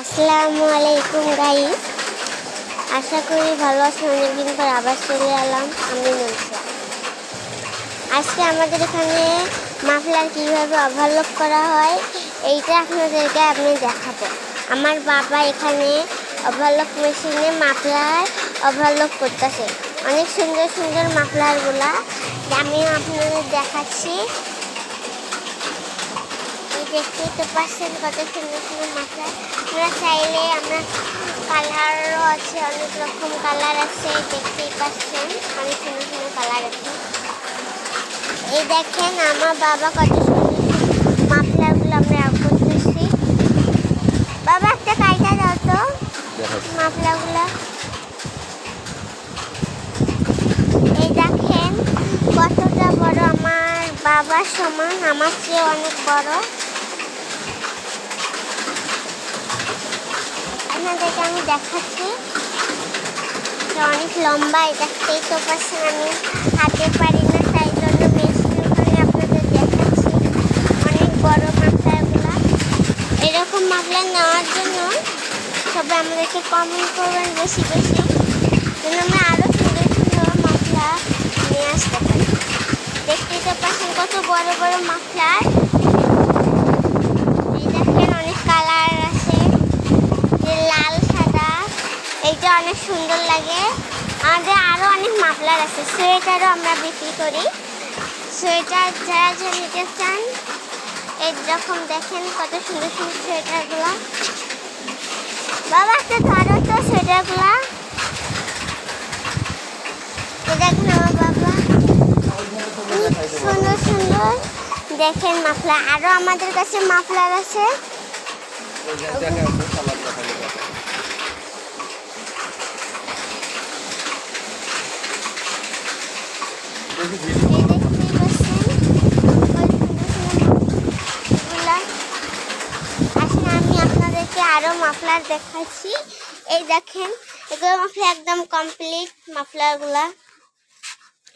আসসালামু আলাইকুম গাইস আশা করি ভালো আছেন, অনেকদিন পর আবার চলে এলাম আমি নলসা আজকে আমাদের এখানে মাফলার কীভাবে ওভারলোক করা হয়, এইটা আপনাদেরকে আমি দেখাবো। আমার বাবা এখানে ওভারলোক মেশিনে মাফলার ওভারলোক করতেছে। অনেক সুন্দর সুন্দর মাফলারগুলা। আমি আপনাদের দেখাচ্ছি। দেখতেই তো পাচ্ছেন কত সুন্দর সুন্দর মাথা। আমরা চাইলে আমরা কালারও আছে অনেক রকম কালার আছে দেখতেই পাচ্ছেন। অনেক সুন্দর সুন্দর কালার আছে। এই দেখেন আমার বাবা কত সুন্দর মাফলারগুলো আমরা করতেছি। বাবা একটা কাইটা দাও তো। এই দেখেন কতটা বড় আমার বাবার সমান আমার চেয়ে অনেক বড়। আপনাদেরকে আমি দেখাচ্ছি। অনেক লম্বা দেখতেই তো পাচ্ছেন আমি। হাতে পারি না, তাই জন্য মেশিন ওখানে আপনাদের দেখাচ্ছি। অনেক বড় মাফলারগুলা এরকম মাফলার নেওয়ার জন্য সবাই আমাদেরকে কমেন্ট করবেন বেশি বেশি। যেন আমরা আরও সুন্দর সুন্দর মাফলার নিয়ে আসতে পারি। দেখতেই তো পাচ্ছেন কত বড় বড় মাফলার এই দেখেন অনেক কালার আছে যে লাল সাদা এইটা অনেক সুন্দর লাগে। আমাদের আরও অনেক মাফলার আছে। সোয়েটারও আমরা বিক্রি করি। সোয়েটার যারা যারা নিতে চান এইরকম দেখেন কত সুন্দর সুন্দর সোয়েটারগুলো। বাবা, একটা ধরো তো সোয়েটারগুলো। দেখেন আমার বাবা। সুন্দর সুন্দর। দেখেন মাফলার। আরও আমাদের কাছে মাফলার আছে এই দেখতেই পাচ্ছেন এগুলা আসলে আমি আপনাদেরকে আরও মাফলার দেখাচ্ছি এই দেখেন, এগুলো মাফলার একদম কমপ্লিট মাফলারগুলা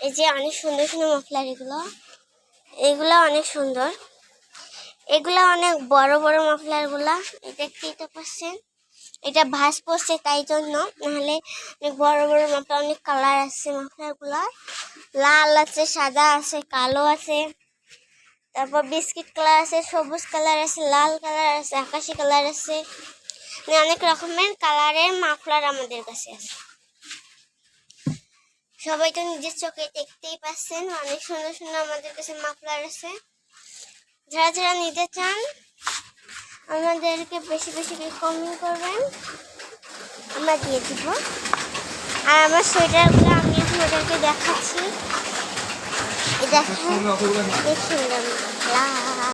এই যে অনেক সুন্দর সুন্দর মাফলার এগুলো এগুলো অনেক সুন্দর এগুলো অনেক বড় বড় মাফলারগুলা। দেখতেই তো পাচ্ছেন এটা ভাস পড়ছে, তাই জন্য। নাহলে অনেক বড় বড় মাফলার, অনেক কালার আছে মাফলারগুলার। লাল আছে, সাদা আছে, কালো আছে। তারপর বিস্কিট কালার আছে, সবুজ কালার আছে, লাল কালার আছে, আকাশি কালার আছে। মানে অনেক রকমের কালারের মাফলার আমাদের কাছে আছে। সবাই তো নিজের চোখে দেখতেই পাচ্ছেন, অনেক সুন্দর সুন্দর আমাদের কাছে মাফলার আছে। যারা যারা নিতে চান, আমাদেরকে বেশি বেশি কমেন্ট করবেন। আমরা দিয়ে দিব। আর আমার সোয়েটারগুলো আমি দেখাচ্ছি এই দেখেন কি সুন্দর মাফলার